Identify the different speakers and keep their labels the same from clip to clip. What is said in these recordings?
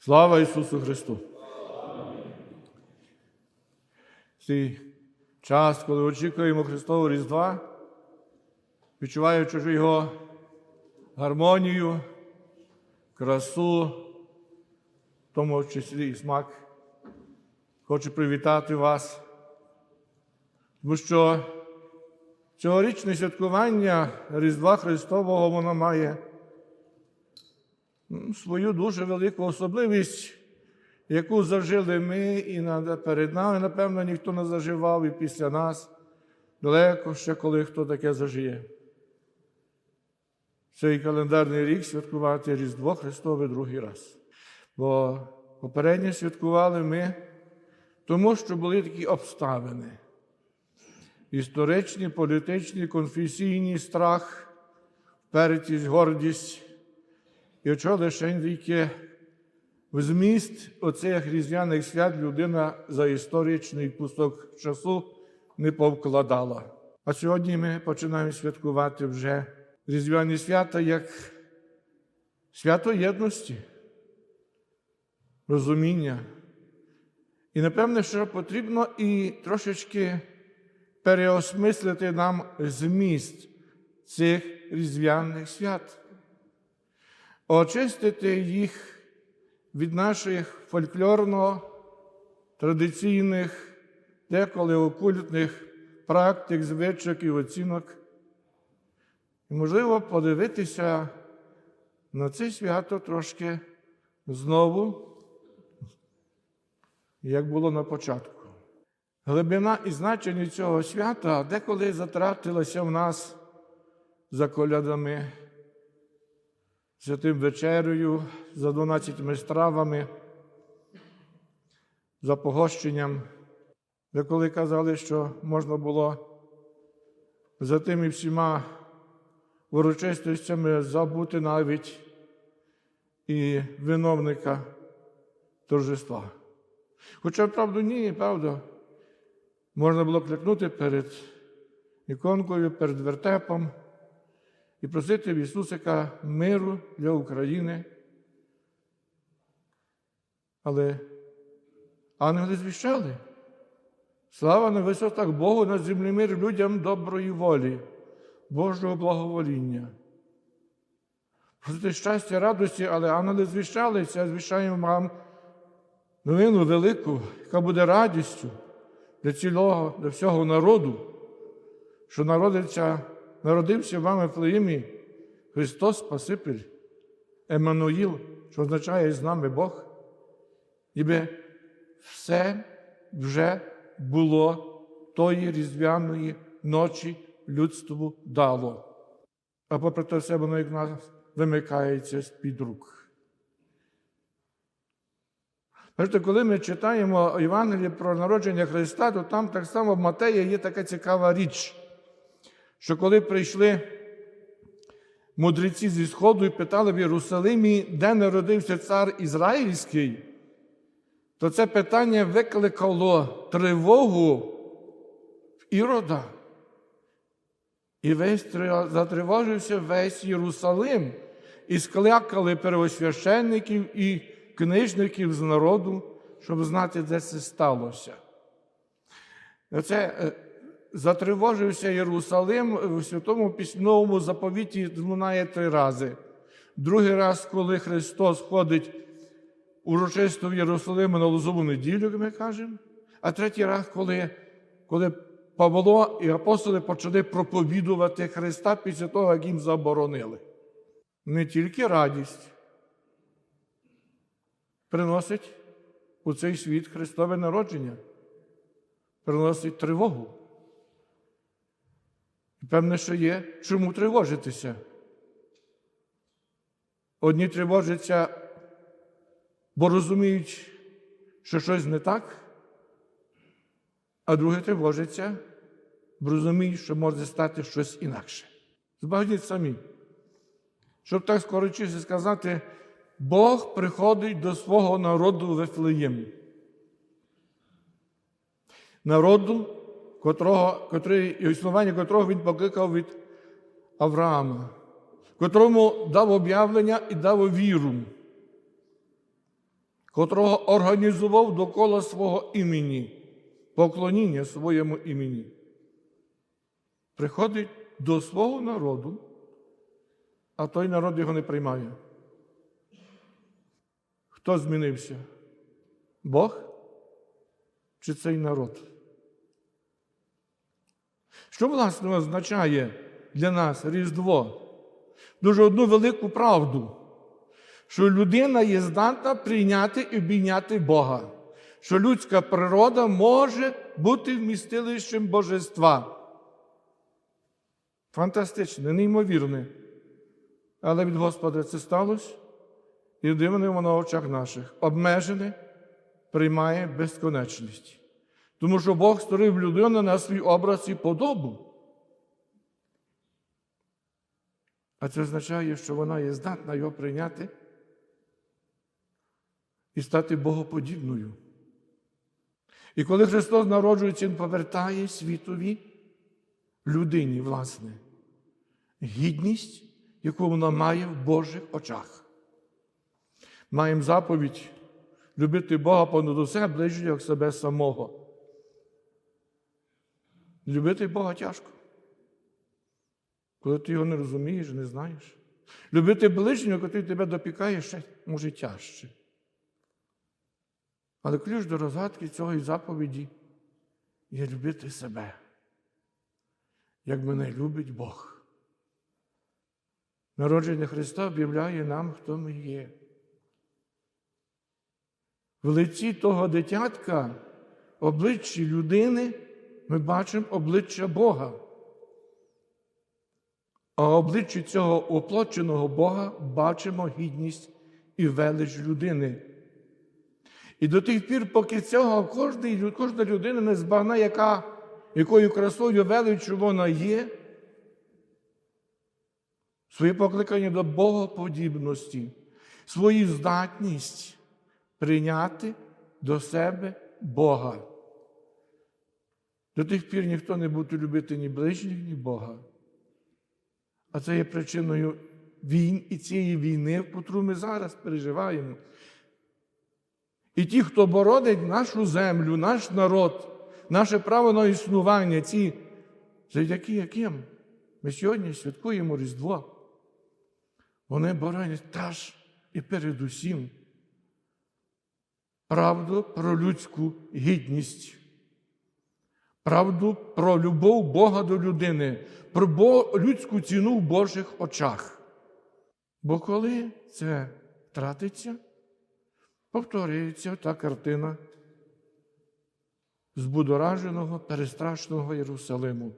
Speaker 1: Слава Ісусу Христу! Цей час, коли очікуємо Христового Різдва, відчуваючи його гармонію, красу, в тому числі і смак, хочу привітати вас, тому що цьогорічне святкування Різдва Христового воно має свою дуже велику особливість, яку зажили ми і перед нами, напевно, ніхто не заживав і після нас. Далеко ще коли хто таке зажиє. Цей календарний рік святкувати Різдво Христове другий раз. Бо попередньо святкували ми, тому що були такі обставини. Історичні, політичні, конфесійні страх, впертість, гордість. І що лише тільки в зміст оцих різдвяних свят людина за історичний кусок часу не повкладала. А сьогодні ми починаємо святкувати вже різдвяні свята як свято єдності, розуміння. І напевне, що потрібно і трошечки переосмислити нам зміст цих різдвяних свят, очистити їх від наших фольклорно-традиційних, деколи окультних практик, звичок і оцінок. І, можливо, подивитися на це свято трошки знову, як було на початку. Глибина і значення цього свята деколи затратилася в нас за колядами, святим вечерею, за 12 стравами, за погощенням, деколи казали, що можна було за тими всіма урочистостями забути навіть і виновника торжества. Хоча, правда, ні, правда. Можна було кликнути перед іконкою, перед вертепом і просити в Ісусика миру для України. Але ангели звіщали. Слава на висотах Богу на землі мир людям доброї волі, Божого благовоління. Просити щастя, радості, але ангели звіщалися, звіщаємо вам новину велику, яка буде радістю для цілого, для всього народу, що народиться, народився в вами в Флеїмі Христос Спаситель, Еммануїл, що означає з нами Бог, ніби все вже було тої різдвяної ночі людству дало. А попри те все воно як нас вимикається з-під рук. Бачите, коли ми читаємо Євангеліє про народження Христа, то там так само в Матея є така цікава річ, що коли прийшли мудреці зі Сходу і питали в Єрусалимі, де народився цар Ізраїльський, то це питання викликало тривогу в Ірода. І весь затривожився весь Єрусалим, і склякали первосвященників і книжників з народу, щоб знати, де це сталося. Це е, затривожився Єрусалим в Святому Письмовому заповіті лунає три рази. Другий раз, коли Христос ходить урочисто в Єрусалим на Лозову неділю, як ми кажемо, а третій раз, коли, коли Павло і апостоли почали проповідувати Христа після того, як їм заборонили. Не тільки радість приносить у цей світ Христове народження, приносить тривогу. Певне, що є чому тривожитися. Одні тривожаться, бо розуміють, що щось не так, а другі тривожаться, бо розуміють, що може стати щось інакше. Збагніть самі. Щоб так скорочіше сказати, Бог приходить до свого народу в Вифлеєм. Народу, котрого, котрий, існування котрого він покликав від Авраама, котрому дав об'явлення і дав віру. котрого організував довкола свого імені, поклоніння своєму імені. Приходить до свого народу, а той народ його не приймає. Хто змінився? Бог чи цей народ? Що, власне, означає для нас Різдво? Дуже одну велику правду, що людина є здатна прийняти і обійняти Бога, що людська природа може бути вмістилищем божества. Фантастичне, неймовірне. Але від Господа це сталося, і дивне воно в очах наших. Обмежене приймає безконечність. Тому що Бог створив людину на свій образ і подобу. А це означає, що вона є здатна його прийняти і стати богоподібною. І коли Христос народжується, Він повертає світові людині, власне, гідність, яку вона має в Божих очах. Маємо заповідь любити Бога понад усе, ближнього як себе самого. Любити Бога тяжко. Коли ти його не розумієш, не знаєш. Любити ближнього, коли тебе допікає, ще може тяжче. Але ключ до розгадки цього і заповіді є любити себе, як мене любить Бог. Народження Христа об'являє нам, хто ми є. В лиці того дитятка, обличчі людини, ми бачимо обличчя Бога. А обличчі цього оплоченого Бога бачимо гідність і велич людини. І до тих пір, поки цього кожна, кожна людина не збагна, яка, якою красою величчю вона є, своє покликання до богоподібності, свою здатність прийняти до себе Бога. До тих пір ніхто не буде любити ні ближніх, ні Бога. А це є причиною війн і цієї війни, котру ми зараз переживаємо. І ті, хто бородить нашу землю, наш народ, наше право на існування, ці, завдяки яким ми сьогодні святкуємо Різдво, вони боронять теж і передусім правду про людську гідність, правду про любов Бога до людини, про людську ціну в Божих очах. Бо коли це втратиться, повторюється та картина збудораженого, перестрашного Єрусалиму,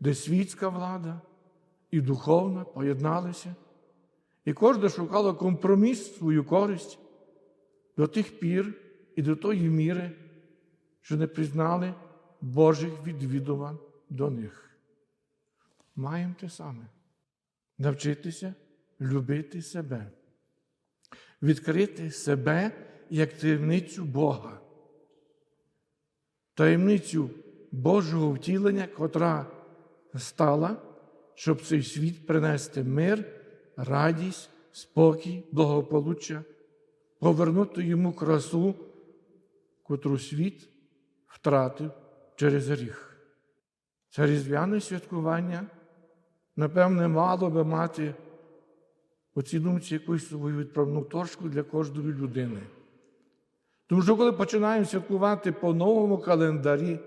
Speaker 1: де світська влада і духовна поєдналися, і кожна шукала компроміс свою користь до тих пір і до тої міри, що не признали Божих відвідувань до них. Маємо те саме. Навчитися любити себе, відкрити себе як таємницю Бога, таємницю Божого втілення, котра стала, щоб цей світ принести мир, радість, спокій, благополуччя, повернути йому красу, котру світ втратив через гріх. Це різдвяне святкування, напевне, мало би мати у цій думці якусь свою відправну точку для кожної людини. Тому що, коли починаємо святкувати по новому календарі,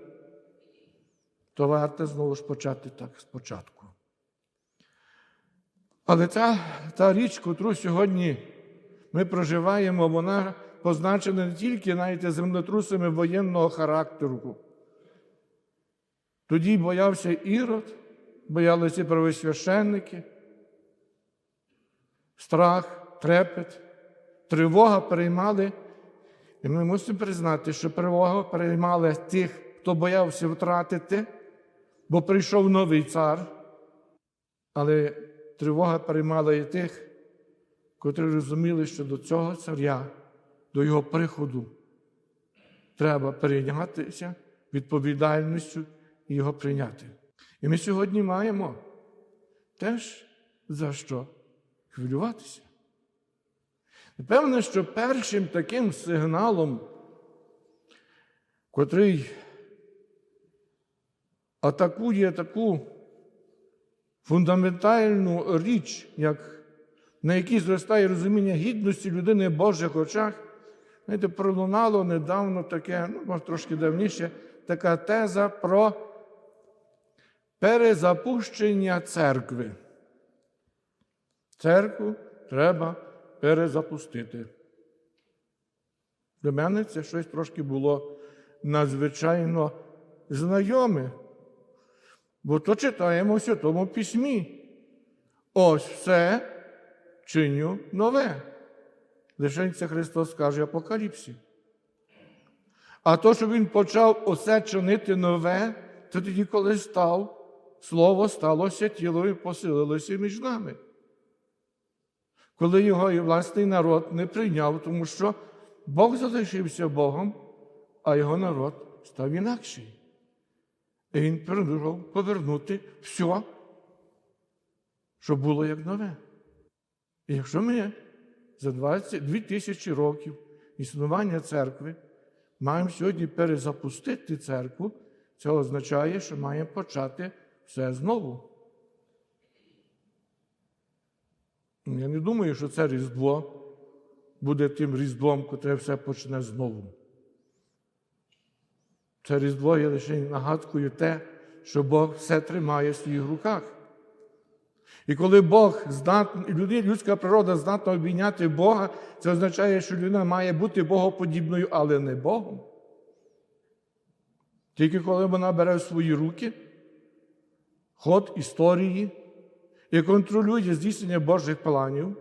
Speaker 1: то варто знову ж почати так спочатку. Але та, та річ, котру сьогодні ми проживаємо, вона позначена не тільки навіть землетрусами воєнного характеру. Тоді боявся Ірод, боялися правосвященники, страх, трепет, тривога переймали. І ми мусимо признати, що тривога переймали тих, хто боявся втратити, бо прийшов новий цар, але тривога переймала і тих, котрі розуміли, що до цього царя, до його приходу, треба перейнятися відповідальністю і його прийняти. І ми сьогодні маємо теж за що хвилюватися. І Певне, що першим таким сигналом, котрий атакує таку фундаментальну річ, як на якій зростає розуміння гідності людини в Божих очах, знаєте, пролунало недавно таке, ну, може, трошки давніше, така теза про перезапущення церкви. Церкву треба перезапустити. Для мене це щось трошки було надзвичайно знайоме. Бо то читаємо в Святому Письмі. Ось все чиню нове. Лише це Христос каже Апокаліпсі. А то, що Він почав усе чинити нове, то тоді, коли став, Слово сталося тіло і поселилося між нами. Коли його і власний народ не прийняв, тому що Бог залишився Богом, а його народ став інакший. І він продовжував повернути все, що було як нове. І якщо ми за 22 тисячі років існування церкви маємо сьогодні перезапустити церкву, це означає, що маємо почати все знову. Я не думаю, що це Різдво буде тим Різдвом, котре все почне знову. Це Різдво є лише нагадкою те, що Бог все тримає в своїх руках. І коли Бог здатний, людська природа здатна обійняти Бога, це означає, що людина має бути Богоподібною, але не Богом. Тільки коли вона бере в свої руки ход історії і контролює здійснення Божих планів,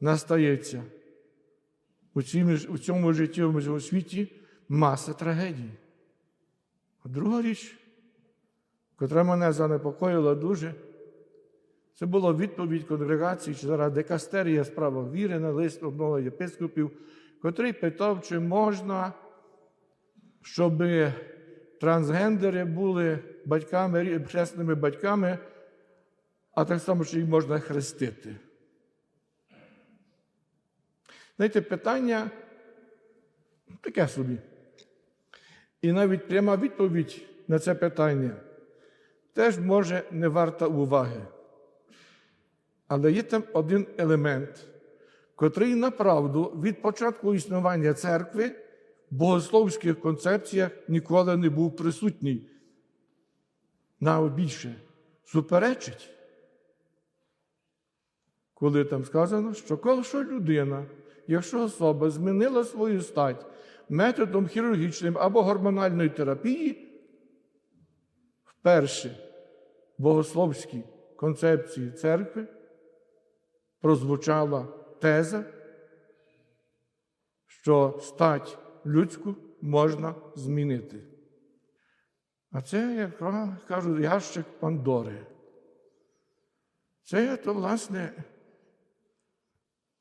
Speaker 1: настається у цьому, цьому життєвому світі маса трагедій. А друга річ, котра мене занепокоїла дуже, це була відповідь конгрегації, чи зараз декастерія справа віри на лист одного єпископів, котрий питав, чи можна, щоб трансгендери були батьками, хресними батьками, а так само, чи їх можна хрестити. Знаєте, питання таке собі. І навіть пряма відповідь на це питання теж може не варта уваги. Але є там один елемент, котрий направду від початку існування церкви богословських концепціях ніколи не був присутній. Навіть більше суперечить, коли там сказано, що коли людина, якщо особа змінила свою стать методом хірургічним або гормональної терапії, вперше в богословській концепції церкви прозвучала теза, що стать людську можна змінити. А це, як кажуть, ящик Пандори. Це то, власне,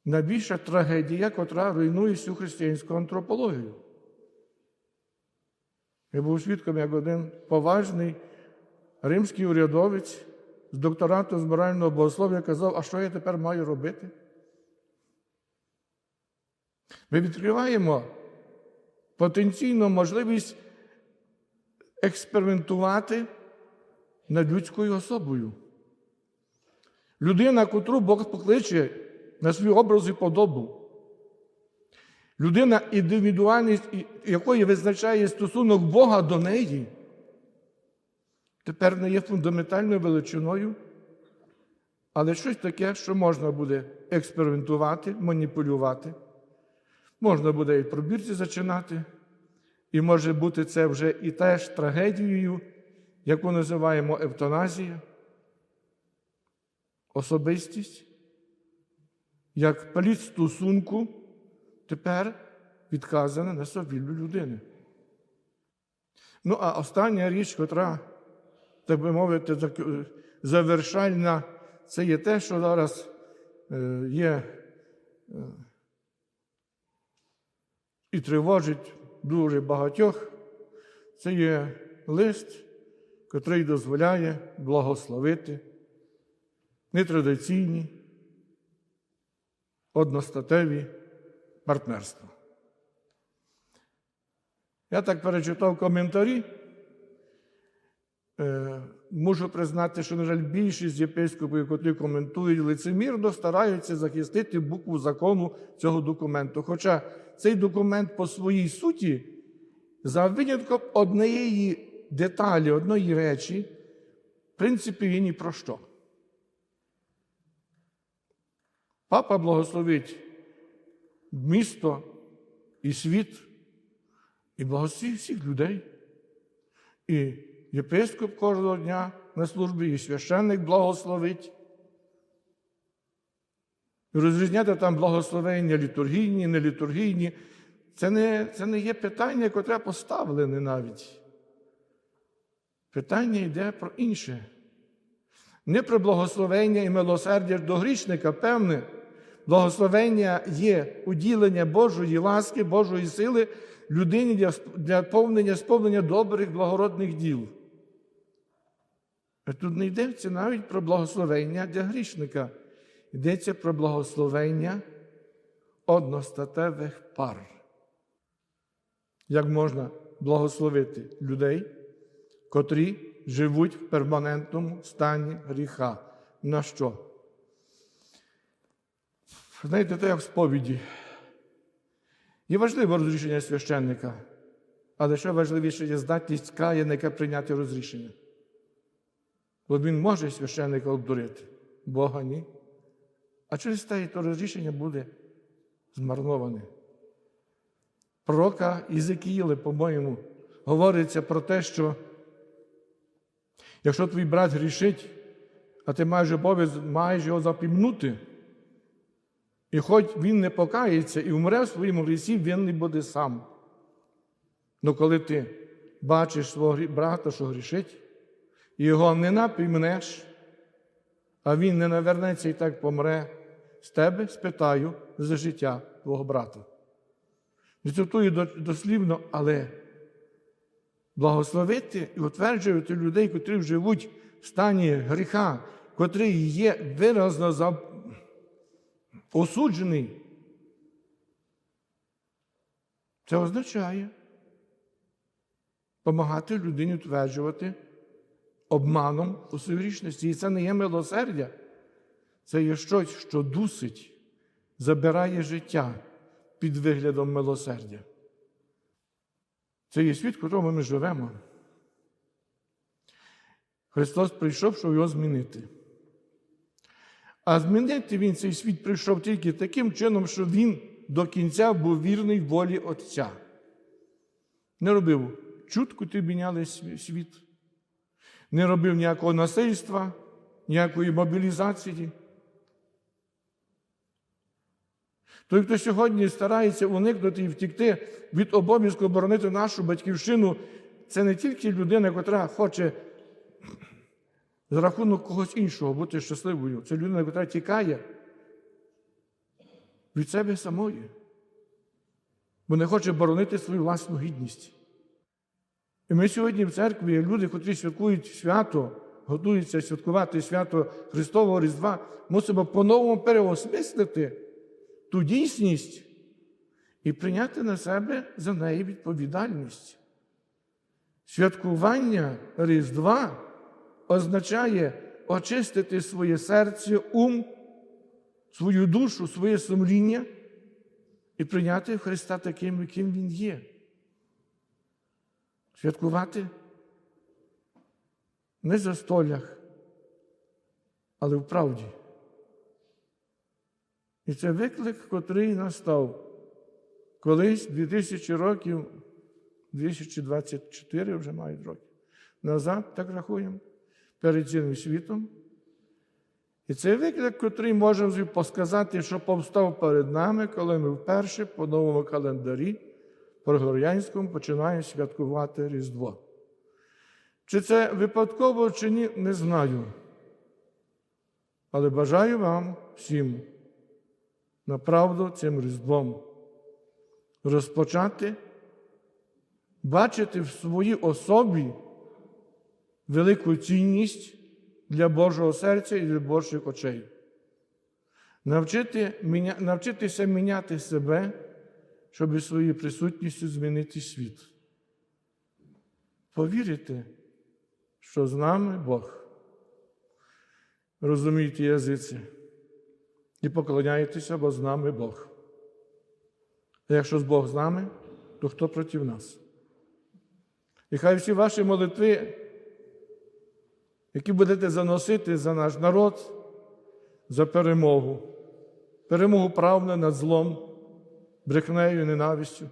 Speaker 1: найбільша трагедія, котра руйнує всю християнську антропологію. Я був свідком, як один поважний римський урядовець з докторату з морального богослов'я казав, а що я тепер маю робити? Ми відкриваємо потенційну можливість експериментувати над людською особою. Людина, котру Бог покличе на свій образ і подобу. Людина, індивідуальність, якої визначає стосунок Бога до неї, тепер не є фундаментальною величиною, але щось таке, що можна буде експериментувати, маніпулювати, можна буде і пробірці зачинати, і може бути це вже і теж трагедією, яку називаємо евтаназія, особистість, як плід стосунку тепер відказана на совіллю людини. Ну, а остання річ, котра, так би мовити, завершальна, це є те, що зараз е, є і тривожить дуже багатьох. Це є лист, котрий дозволяє благословити нетрадиційні, одностатеві партнерства. Я так перечитав коментарі. Е, Мушу признати, що, на жаль, більшість єпископів, котрі коментують, лицемірно стараються захистити букву закону цього документу. Хоча цей документ по своїй суті, за винятком однієї деталі, одної речі, в принципі, він ні про що. Папа благословить місто і світ, і благословить всіх людей. І єпископ кожного дня на службі, і священник благословить. І розрізняти там благословення літургійні, нелітургійні. Це не, це не є питання, яке поставлене навіть. Питання йде про інше. Не про благословення і милосердя до грішника, певне. Благословення є уділення Божої ласки, Божої сили людині для, для повнення, сповнення добрих, благородних діл. Тут не йдеться навіть про благословення для грішника. Йдеться про благословення одностатевих пар. Як можна благословити людей, котрі живуть в перманентному стані гріха? На що? Знаєте, це як в сповіді. Є важливе розрішення священника, але ще важливіше є здатність каяника прийняти розрішення. Бо він може священника обдурити, Бога ні. А через те то розрішення буде змарноване. Пророка Ізекіїли, по-моєму, говориться про те, що якщо твій брат грішить, а ти маєш обов'язок маєш його запімнути, і хоч він не покається і вмре в своєму грісі, він не буде сам. Ну коли ти бачиш свого брата, що грішить, його не напіймнеш, а він не навернеться і так помре, з тебе спитаю за життя твого брата. Не цитую дослівно, але благословити і утверджувати людей, котрі живуть в стані гріха, котрий є виразно за осуджений. Це означає допомагати людині утверджувати обманом у своїй. І це не є милосердя, це є щось, що дусить, забирає життя під виглядом милосердя. Це є світ, в якому ми живемо. Христос прийшов, щоб його змінити. А змінити Він цей світ прийшов тільки таким чином, що Він до кінця був вірний волі Отця. Не робив чутку ти міняли світ, не робив ніякого насильства, ніякої мобілізації. Той, хто сьогодні старається уникнути і втікти від обов'язку оборонити нашу батьківщину, це не тільки людина, яка хоче за рахунок когось іншого бути щасливою. Це людина, яка тікає від себе самої, бо не хоче боронити свою власну гідність. І ми сьогодні в церкві люди, котрі святкують свято, готуються святкувати свято Христового Різдва, мусимо по-новому переосмислити ту дійсність і прийняти на себе за неї відповідальність. Святкування Різдва означає очистити своє серце, ум, свою душу, своє сумління і прийняти Христа таким, яким Він є. Святкувати не за столях, але в правді. І це виклик, котрий настав колись 2000 років, 2024 вже мають років. Назад, так рахуємо, перед цілим світом. І це виклик, котрий можемо посказати, що повстав перед нами, коли ми вперше по новому календарі по Григоріанському починаємо святкувати Різдво. Чи це випадково, чи ні, не знаю. Але бажаю вам всім направду цим Різдвом розпочати бачити в своїй особі велику цінність для Божого серця і для Божих очей. Навчити, навчитися міняти себе щоб своєю присутністю змінити світ. Повірите, що з нами Бог. Розумієте язиці і поклоняєтеся, бо з нами Бог. А якщо Бог з нами, то хто проти нас? І хай всі ваші молитви, які будете заносити за наш народ, за перемогу, перемогу правди над злом, брехнею, ненавистю,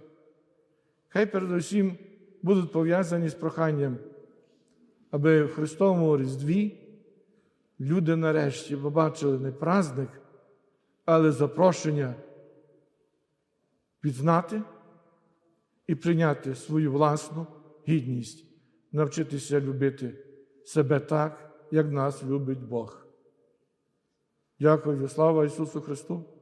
Speaker 1: хай передусім будуть пов'язані з проханням, аби в Христовому Різдві люди нарешті побачили не праздник, але запрошення відзнати і прийняти свою власну гідність, навчитися любити себе так, як нас любить Бог. Дякую, слава Ісусу Христу!